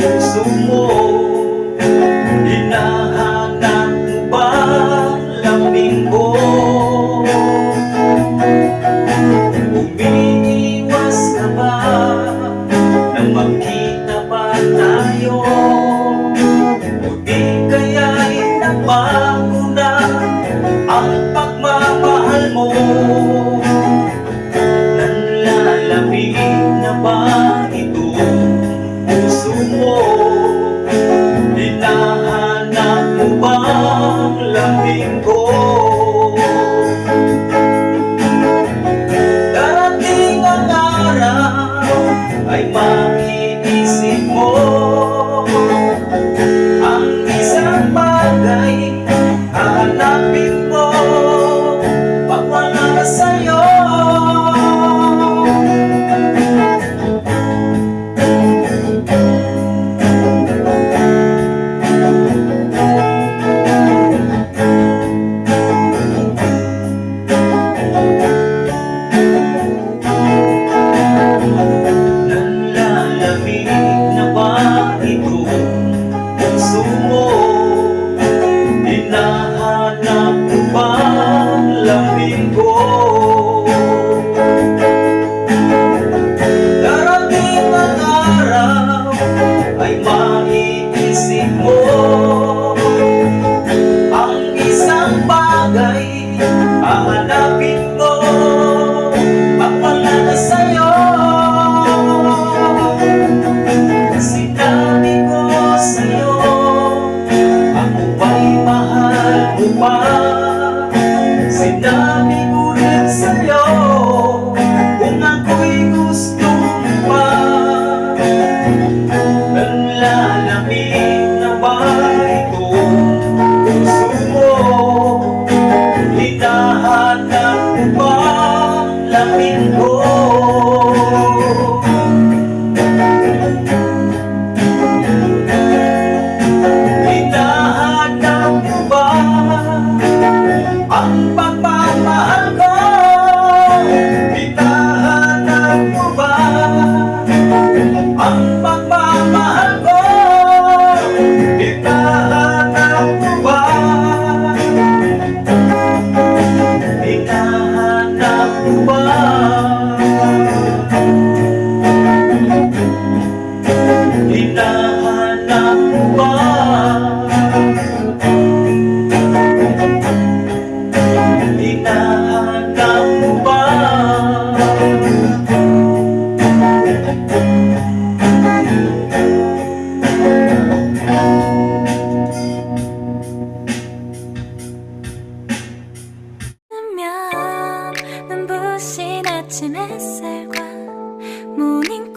puso mo Hinahanap mo ba laming ko? Umiiwas ka ba Nang magkita pa tayo? O di kaya'y nabago na Ang pagmamahal mo que se for. night. amin, oh. 아침 햇살과 모닝